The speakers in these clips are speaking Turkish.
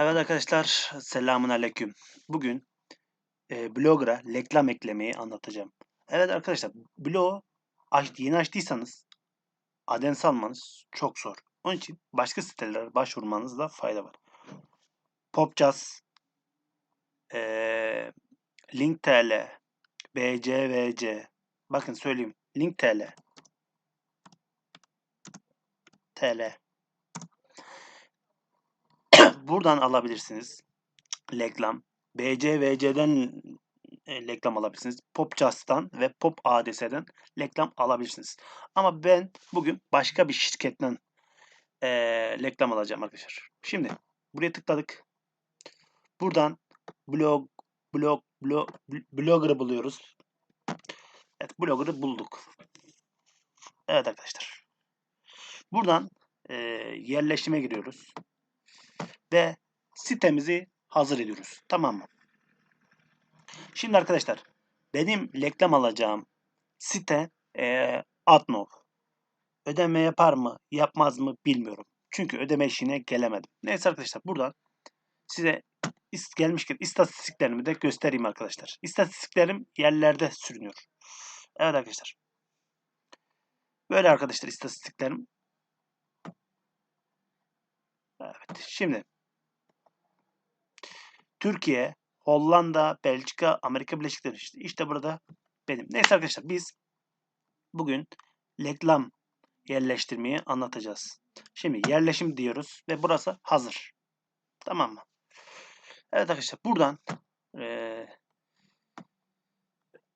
Evet arkadaşlar, selamun aleyküm. Bugün e, Blogger'a reklam eklemeyi anlatacağım. Evet arkadaşlar, blog aç, yeni açtıysanız adens almanız çok zor. Onun için başka sitelere başvurmanızda fayda var. Popcas, e, Link.tl, BCVC, bakın söyleyeyim, Link.tl, TL. Buradan alabilirsiniz reklam. BCVC'den e, reklam alabilirsiniz. Popcast'tan ve Pop ADS'den reklam alabilirsiniz. Ama ben bugün başka bir şirketten e, reklam alacağım arkadaşlar. Şimdi buraya tıkladık. Buradan blog blog blog blogger'ı buluyoruz. Evet blogger'ı bulduk. Evet arkadaşlar. Buradan e, yerleşime giriyoruz. Ve sitemizi hazır ediyoruz. Tamam mı? Şimdi arkadaşlar benim reklam alacağım site e, Adnov. Ödeme yapar mı yapmaz mı bilmiyorum. Çünkü ödeme işine gelemedim. Neyse arkadaşlar buradan size gelmişken istatistiklerimi de göstereyim arkadaşlar. İstatistiklerim yerlerde sürünüyor. Evet arkadaşlar. Böyle arkadaşlar istatistiklerim. Evet. Şimdi Türkiye, Hollanda, Belçika, Amerika Birleşik Devletleri. İşte burada benim. Neyse arkadaşlar biz bugün reklam yerleştirmeyi anlatacağız. Şimdi yerleşim diyoruz ve burası hazır. Tamam mı? Evet arkadaşlar buradan e,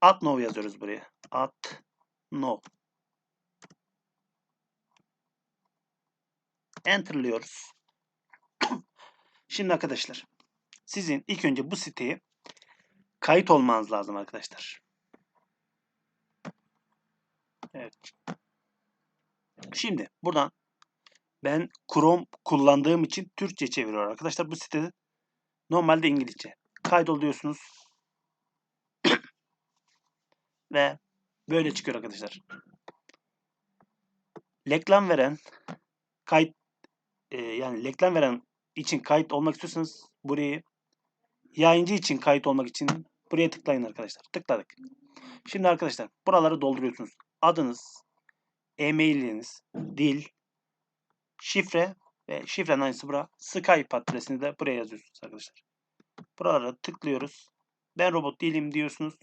Atnov yazıyoruz buraya. Atnov. Enter'lıyoruz. Şimdi arkadaşlar sizin ilk önce bu siteye kayıt olmanız lazım arkadaşlar. Evet. Şimdi buradan ben Chrome kullandığım için Türkçe çeviriyor arkadaşlar. Bu sitede normalde İngilizce. Kaydol diyorsunuz. Ve böyle çıkıyor arkadaşlar. Reklam veren kayıt e, yani reklam veren için kayıt olmak istiyorsanız burayı Yayıncı için kayıt olmak için buraya tıklayın arkadaşlar. Tıkladık. Şimdi arkadaşlar buraları dolduruyorsunuz. Adınız, e-mailiniz, dil, şifre ve şifrenin aynısı bura. Skype adresini de buraya yazıyorsunuz arkadaşlar. Buralara tıklıyoruz. Ben robot değilim diyorsunuz.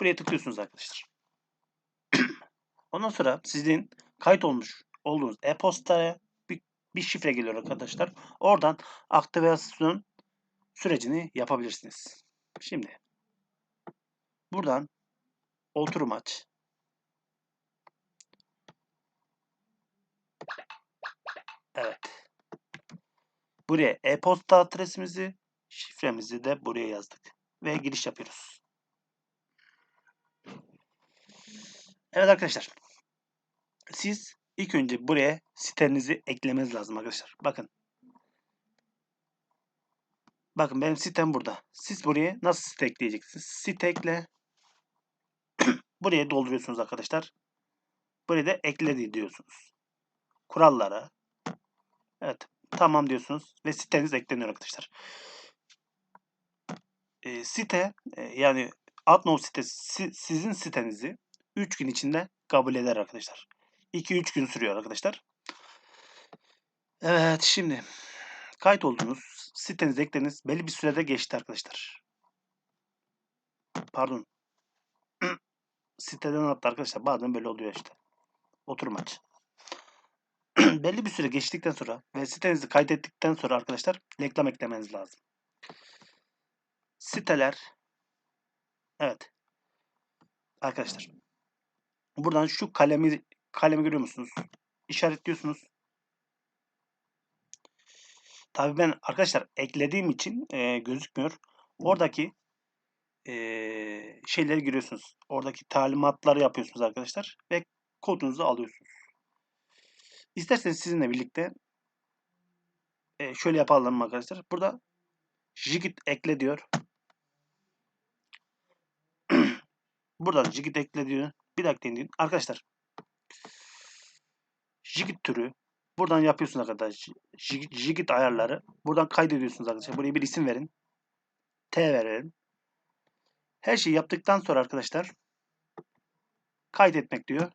Buraya tıklıyorsunuz arkadaşlar. Ondan sonra sizin kayıt olmuş olduğunuz e-postaya bir şifre geliyor arkadaşlar. Oradan aktivasyon sürecini yapabilirsiniz. Şimdi buradan oturum aç. Evet. Buraya e-posta adresimizi, şifremizi de buraya yazdık. Ve giriş yapıyoruz. Evet arkadaşlar. Siz İlk önce buraya sitenizi eklemeniz lazım arkadaşlar. Bakın. Bakın benim sitem burada. Siz buraya nasıl site ekleyeceksiniz? Site ekle. buraya dolduruyorsunuz arkadaşlar. Buraya da ekle diyorsunuz. Kurallara. Evet. Tamam diyorsunuz. Ve siteniz ekleniyor arkadaşlar. E, site yani Adnov sitesi sizin sitenizi 3 gün içinde kabul eder arkadaşlar. 2-3 gün sürüyor arkadaşlar. Evet şimdi kayıt oldunuz. Sitenize eklediniz. Belli bir sürede geçti arkadaşlar. Pardon. Siteden attı arkadaşlar. Bazen böyle oluyor işte. Oturum aç. Belli bir süre geçtikten sonra ve sitenizi kaydettikten sonra arkadaşlar reklam eklemeniz lazım. Siteler Evet. Arkadaşlar. Buradan şu kalemi kalemi görüyor musunuz? İşaretliyorsunuz. Tabii ben arkadaşlar eklediğim için e, gözükmüyor. Oradaki e, şeyleri giriyorsunuz. Oradaki talimatları yapıyorsunuz arkadaşlar. Ve kodunuzu alıyorsunuz. İsterseniz sizinle birlikte e, şöyle yapalım arkadaşlar. Burada jigit ekle diyor. Burada jigit ekle diyor. Bir dakika dinleyin. Arkadaşlar Jigit türü Buradan yapıyorsunuz arkadaşlar. Jig- Jigit ayarları. Buradan kaydediyorsunuz arkadaşlar. Buraya bir isim verin. T verelim. Her şeyi yaptıktan sonra arkadaşlar kaydetmek diyor.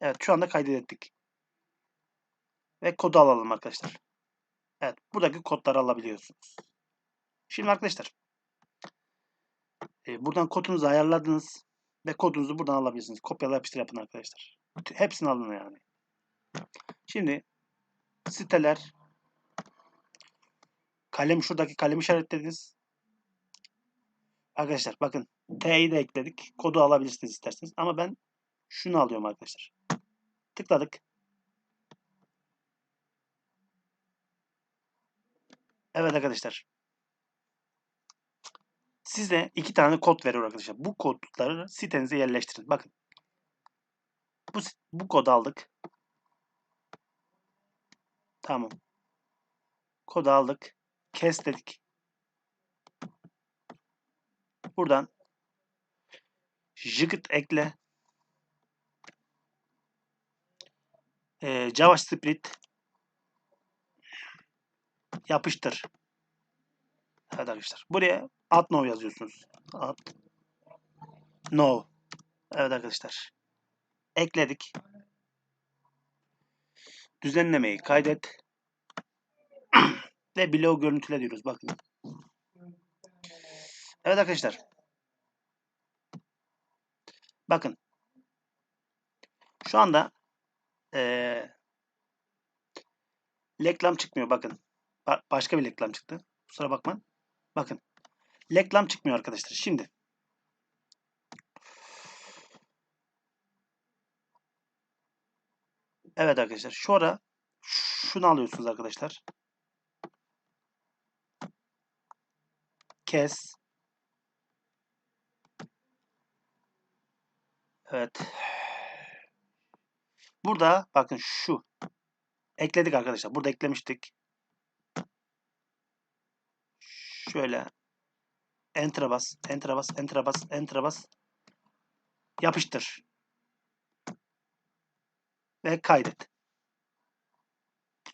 Evet şu anda kaydettik. Ve kodu alalım arkadaşlar. Evet buradaki kodları alabiliyorsunuz. Şimdi arkadaşlar e, buradan kodunuzu ayarladınız ve kodunuzu buradan alabilirsiniz. Kopyala yapıştır yapın arkadaşlar. Hepsini alın yani. Şimdi siteler kalem şuradaki kalem işaretlediniz. Arkadaşlar bakın T'yi de ekledik. Kodu alabilirsiniz isterseniz. Ama ben şunu alıyorum arkadaşlar. Tıkladık. Evet arkadaşlar. Size iki tane kod veriyor arkadaşlar. Bu kodları sitenize yerleştirin. Bakın. Bu, bu kodu aldık. Tamam. Kodu aldık. Kes dedik. Buradan Jigit ekle. Ee, JavaScript yapıştır. Evet arkadaşlar. Buraya add no yazıyorsunuz. Add no. Evet arkadaşlar. Ekledik. Düzenlemeyi kaydet. Ve blog görüntüle diyoruz. Bakın. Evet arkadaşlar. Bakın. Şu anda ee, reklam çıkmıyor. Bakın. Ba- başka bir reklam çıktı. Kusura bakmayın. Bakın. Reklam çıkmıyor arkadaşlar. Şimdi. Evet arkadaşlar. Şu ara şunu alıyorsunuz arkadaşlar. Kes. Evet. Burada bakın şu. Ekledik arkadaşlar. Burada eklemiştik. Şöyle Enter'a bas, Enter'a bas, Enter'a bas, Enter'a bas. Yapıştır. Ve kaydet.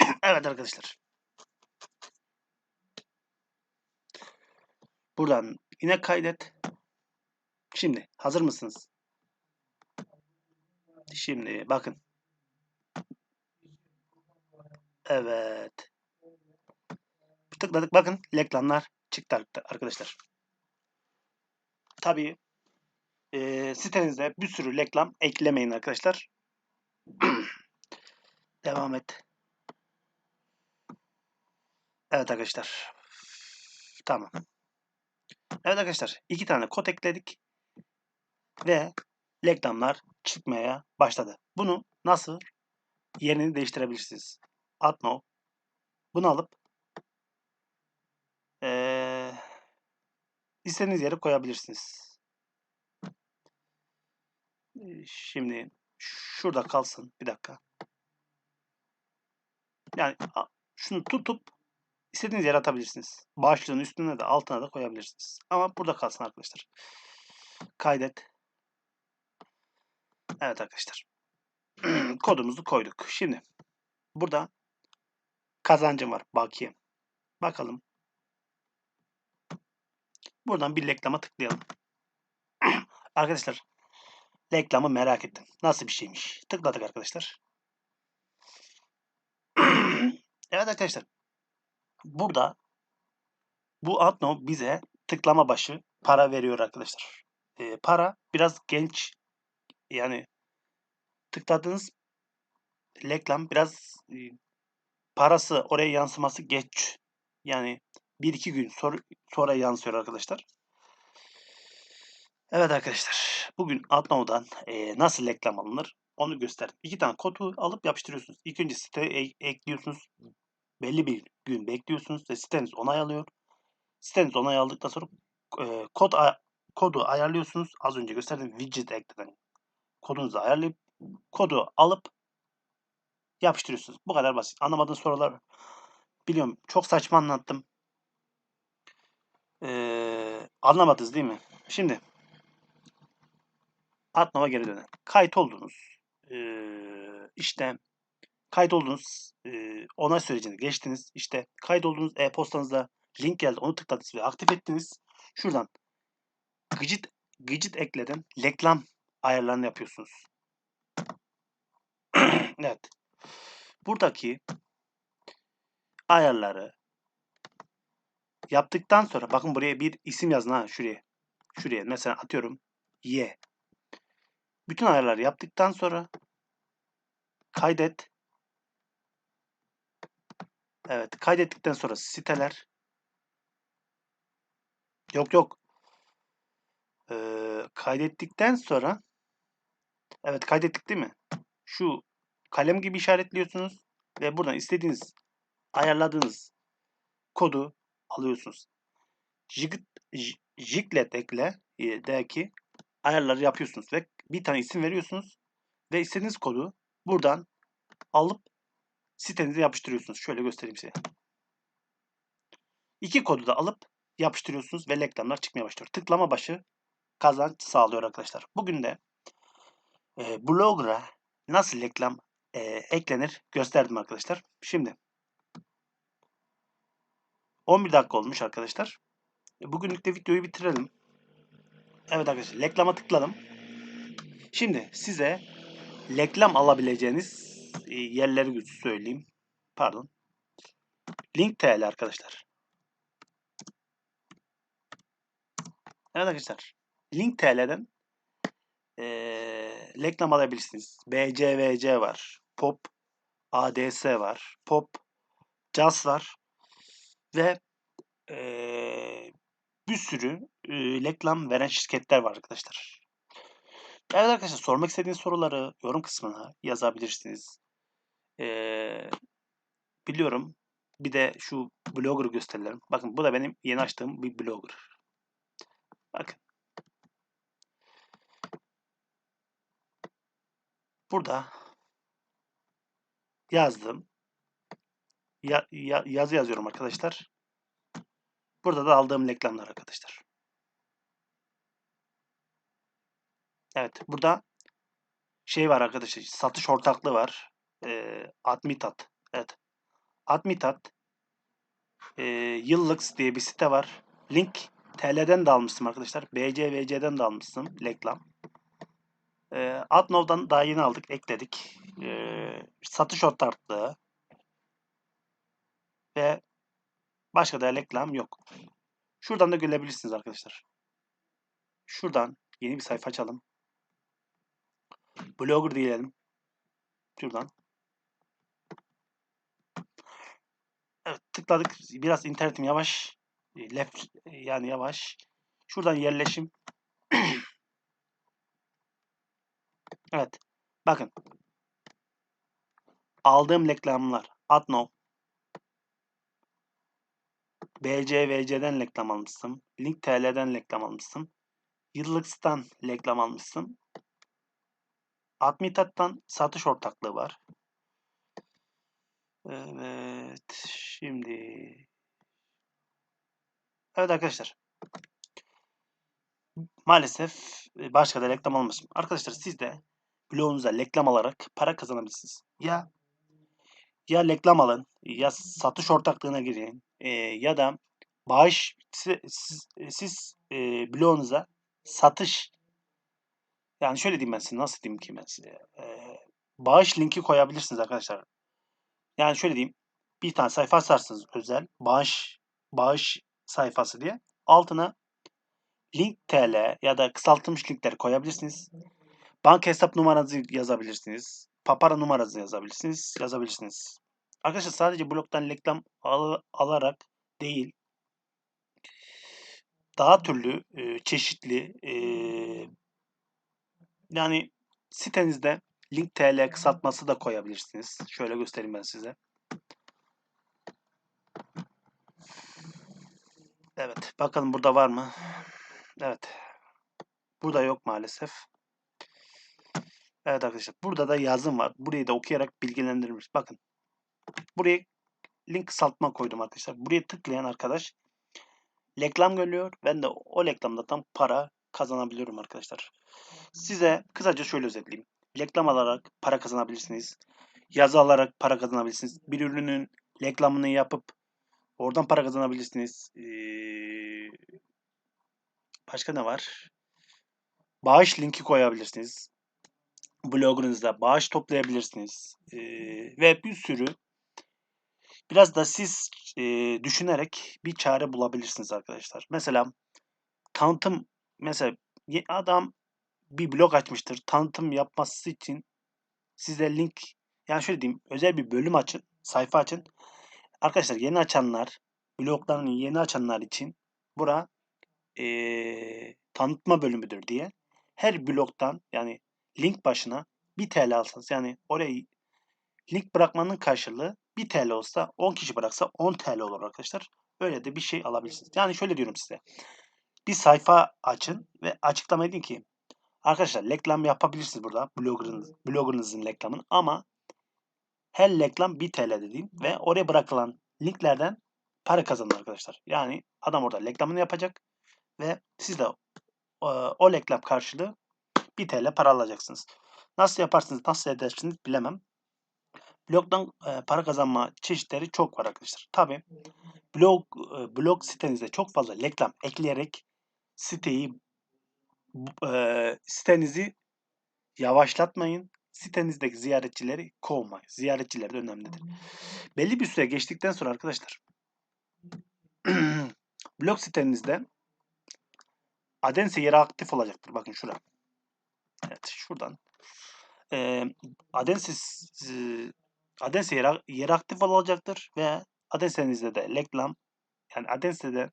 evet arkadaşlar. Buradan yine kaydet. Şimdi hazır mısınız? Şimdi bakın. Evet. Tıkladık bakın reklamlar çıktı arkadaşlar. Tabii e, sitenizde bir sürü reklam eklemeyin arkadaşlar. Devam et. Evet arkadaşlar. Tamam. Evet arkadaşlar. iki tane kod ekledik. Ve reklamlar çıkmaya başladı. Bunu nasıl yerini değiştirebilirsiniz? Atno. Bunu alıp ee, istediğiniz yere koyabilirsiniz. Şimdi şurada kalsın. Bir dakika. Yani şunu tutup istediğiniz yere atabilirsiniz. Başlığın üstüne de altına da koyabilirsiniz. Ama burada kalsın arkadaşlar. Kaydet. Evet arkadaşlar. Kodumuzu koyduk. Şimdi burada kazancım var. Bakiye. Bakalım. Buradan bir reklama tıklayalım. arkadaşlar reklamı merak ettim. Nasıl bir şeymiş? Tıkladık arkadaşlar. evet arkadaşlar. Burada bu Adno bize tıklama başı para veriyor arkadaşlar. Ee, para biraz genç yani tıkladığınız reklam biraz e, parası oraya yansıması geç. Yani bir iki gün sonra, yansıyor arkadaşlar. Evet arkadaşlar. Bugün Adno'dan e, nasıl reklam alınır onu gösterdim. İki tane kodu alıp yapıştırıyorsunuz. İlk önce siteye e- ekliyorsunuz. Belli bir gün bekliyorsunuz ve siteniz onay alıyor. Siteniz onay aldıktan sonra e, kod kodu ayarlıyorsunuz. Az önce gösterdiğim widget ekleden kodunuzu ayarlayıp kodu alıp yapıştırıyorsunuz. Bu kadar basit. Anlamadığınız sorular biliyorum. Çok saçma anlattım. Ee, anlamadınız değil mi? Şimdi Atnova geri dönelim. Kayıt oldunuz. Ee, işte Kaydoldunuz. E, onay sürecini geçtiniz. İşte kaydolduğunuz e-postanızda link geldi. Onu tıkladınız ve aktif ettiniz. Şuradan gıcıt, gıcıt ekleden reklam ayarlarını yapıyorsunuz. evet. Buradaki ayarları yaptıktan sonra bakın buraya bir isim yazın ha şuraya. Şuraya mesela atıyorum Y. Bütün ayarları yaptıktan sonra kaydet. Evet kaydettikten sonra siteler. Yok yok. Ee, kaydettikten sonra evet kaydettik değil mi? Şu kalem gibi işaretliyorsunuz ve buradan istediğiniz ayarladığınız kodu alıyorsunuz. Jiglet ekle deki ayarları yapıyorsunuz ve bir tane isim veriyorsunuz ve istediğiniz kodu buradan alıp sitenize yapıştırıyorsunuz. Şöyle göstereyim size. İki kodu da alıp yapıştırıyorsunuz ve reklamlar çıkmaya başlıyor. Tıklama başı kazanç sağlıyor arkadaşlar. Bugün de e, Blogger'a nasıl reklam e, eklenir gösterdim arkadaşlar. Şimdi 11 dakika olmuş arkadaşlar. Bugünlük de videoyu bitirelim. Evet arkadaşlar reklama tıkladım. Şimdi size reklam alabileceğiniz e, yerleri söyleyeyim. Pardon. Link TL arkadaşlar. Evet arkadaşlar. Link TL'den e, reklam alabilirsiniz. BCVC var. Pop ADS var. Pop Jazz var. Ve e, bir sürü e, reklam veren şirketler var arkadaşlar. Evet arkadaşlar sormak istediğiniz soruları yorum kısmına yazabilirsiniz. Ee, biliyorum. Bir de şu blogger'ı gösterelim. Bakın bu da benim yeni açtığım bir blogger. Bakın. Burada yazdım. Ya, ya, yazı yazıyorum arkadaşlar. Burada da aldığım reklamlar arkadaşlar. Evet. Burada şey var arkadaşlar. Satış ortaklığı var. E, Admitat. Evet. Admitat e, yıllık diye bir site var. Link TL'den de almıştım arkadaşlar. BCVC'den de almıştım reklam. E, Adnov'dan daha yeni aldık. Ekledik. E, satış ortaklığı ve başka da reklam yok. Şuradan da görebilirsiniz arkadaşlar. Şuradan yeni bir sayfa açalım. Blogger diyelim. Şuradan. Evet tıkladık. Biraz internetim yavaş. E, left yani yavaş. Şuradan yerleşim. evet. Bakın. Aldığım reklamlar. Adno. BCVC'den reklam almışsın. Link TL'den reklam almışsın. Yıllık stan reklam almışsın. Admitat'tan satış ortaklığı var. Evet. Şimdi Evet arkadaşlar. Maalesef e, başka da reklam almasın. Arkadaşlar siz de blogunuza reklam alarak para kazanabilirsiniz. Ya ya reklam alın ya satış ortaklığına girin e, ya da bağış siz, siz, siz e, blogunuza satış yani şöyle diyeyim ben size nasıl diyeyim ki ben size. Ee, bağış linki koyabilirsiniz arkadaşlar. Yani şöyle diyeyim. Bir tane sayfa açarsınız özel. Bağış bağış sayfası diye. Altına link TL ya da kısaltılmış linkler koyabilirsiniz. Banka hesap numaranızı yazabilirsiniz. Papara numaranızı yazabilirsiniz. Yazabilirsiniz. Arkadaşlar sadece bloktan reklam al alarak değil daha türlü e, çeşitli e, yani sitenizde link tl kısaltması da koyabilirsiniz. Şöyle göstereyim ben size. Evet. Bakalım burada var mı? Evet. Burada yok maalesef. Evet arkadaşlar. Burada da yazım var. Burayı da okuyarak bilgilendirilmiş. Bakın. Buraya link kısaltma koydum arkadaşlar. Buraya tıklayan arkadaş reklam görüyor. Ben de o reklamdan para kazanabiliyorum arkadaşlar. Size kısaca şöyle özetleyeyim. Reklam alarak para kazanabilirsiniz. yazı alarak para kazanabilirsiniz. Bir ürünün reklamını yapıp oradan para kazanabilirsiniz. Ee, başka ne var? Bağış linki koyabilirsiniz. Blogunuzda bağış toplayabilirsiniz. Ee, ve bir sürü biraz da siz e, düşünerek bir çare bulabilirsiniz arkadaşlar. Mesela tanıtım mesela adam bir blog açmıştır. Tanıtım yapması için size link yani şöyle diyeyim özel bir bölüm açın, sayfa açın. Arkadaşlar yeni açanlar, bloglarını yeni açanlar için bura eee, tanıtma bölümüdür diye her blogdan yani link başına 1 TL alsanız yani orayı link bırakmanın karşılığı 1 TL olsa 10 kişi bıraksa 10 TL olur arkadaşlar. Öyle de bir şey alabilirsiniz. Yani şöyle diyorum size. Bir sayfa açın ve açıklama edin ki arkadaşlar reklam yapabilirsiniz burada bloggerınız, bloggerınızın reklamını ama her reklam 1 TL dediğim ve oraya bırakılan linklerden para kazanın arkadaşlar. Yani adam orada reklamını yapacak ve siz de e, o reklam karşılığı 1 TL para alacaksınız. Nasıl yaparsınız, nasıl edersiniz bilemem. Blogdan e, para kazanma çeşitleri çok var arkadaşlar. Tabi blog e, blog sitenizde çok fazla reklam ekleyerek siteyi e, sitenizi yavaşlatmayın. Sitenizdeki ziyaretçileri kovmayın. Ziyaretçiler de önemlidir. Belli bir süre geçtikten sonra arkadaşlar blog sitenizde Adense yeri aktif olacaktır. Bakın şura. Evet şuradan. Ee, Adense e, Adense yeri aktif olacaktır ve Adense'nizde de reklam yani Adense'de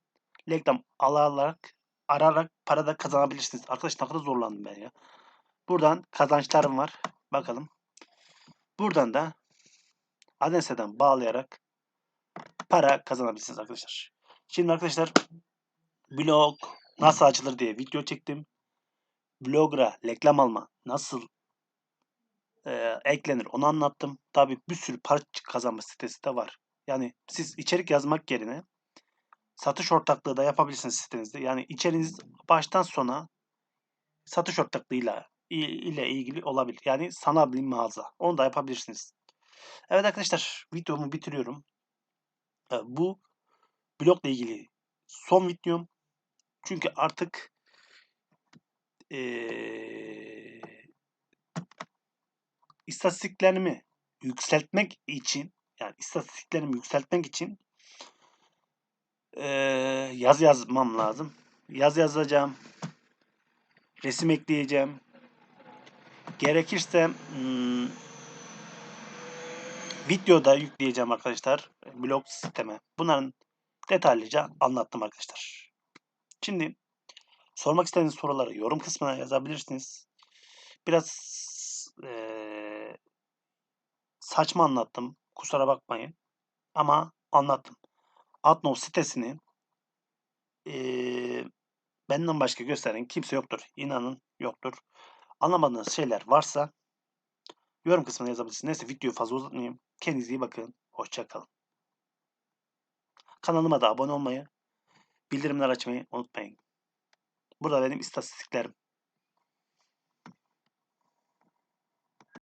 reklam alarak ararak para da kazanabilirsiniz. Arkadaş ne kadar zorlandım ben ya. Buradan kazançlarım var. Bakalım. Buradan da Adense'den bağlayarak para kazanabilirsiniz arkadaşlar. Şimdi arkadaşlar blog nasıl açılır diye video çektim. Blogger'a reklam alma nasıl eklenir onu anlattım. Tabi bir sürü para kazanma sitesi de var. Yani siz içerik yazmak yerine satış ortaklığı da yapabilirsiniz sitenizde. Yani içeriğiniz baştan sona satış ortaklığıyla ile ilgili olabilir. Yani sanal bir mağaza. Onu da yapabilirsiniz. Evet arkadaşlar videomu bitiriyorum. Bu blogla ilgili son videom. Çünkü artık ee, istatistiklerimi yükseltmek için yani istatistiklerimi yükseltmek için ee, yaz yazmam lazım. Yaz yazacağım. Resim ekleyeceğim. Gerekirse hmm, videoda yükleyeceğim arkadaşlar blog sisteme. Bunların detaylıca anlattım arkadaşlar. Şimdi sormak istediğiniz soruları yorum kısmına yazabilirsiniz. Biraz ee, saçma anlattım. Kusura bakmayın. Ama anlattım. Adnov sitesini ee, benden başka gösteren kimse yoktur. İnanın yoktur. Anlamadığınız şeyler varsa yorum kısmına yazabilirsiniz. Neyse videoyu fazla uzatmayayım. Kendinize iyi bakın. Hoşçakalın. Kanalıma da abone olmayı, bildirimler açmayı unutmayın. Burada benim istatistiklerim.